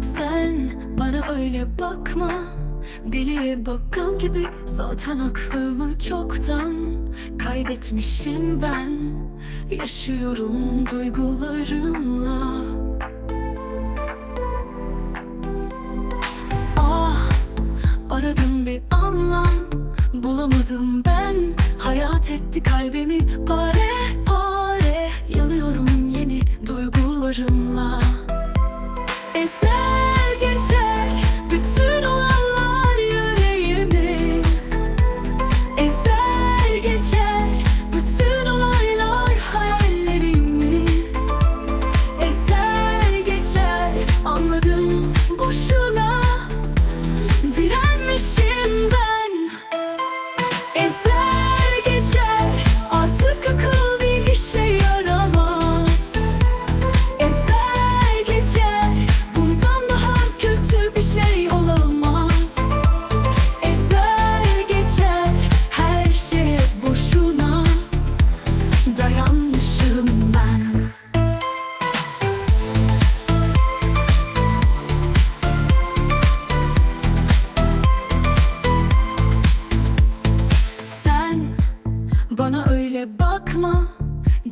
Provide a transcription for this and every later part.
Sen bana öyle bakma. Deliye bakkal gibi Zaten aklımı çoktan Kaybetmişim ben. Yaşıyorum duygularımla. Ah aradım bir anlam. Bulamadım ben. Hayat etti kalbimi pare pare.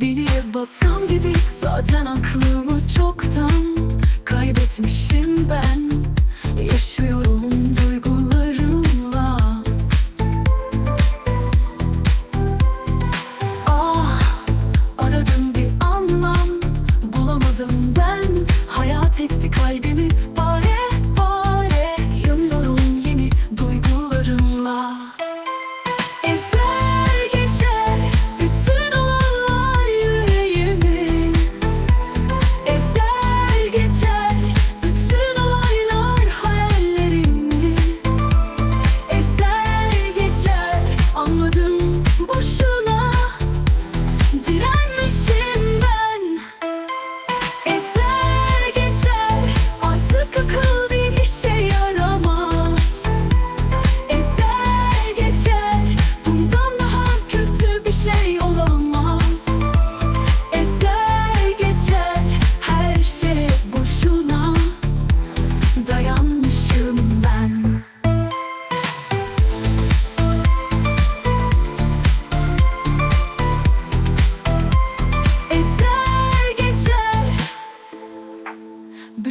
Deliye bakan gibi zaten aklımı çoktan kaybetmişim.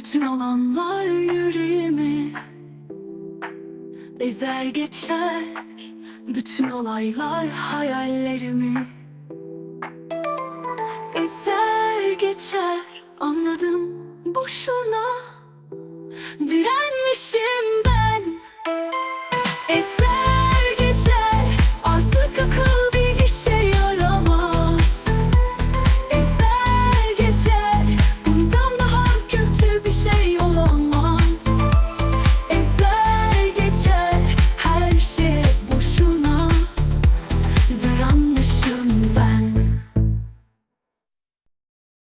Bütün olanlar yüreğimi Ezer geçer. Bütün olaylar hayallerimi Ezer geçer. Anladım boşuna Direnmişim.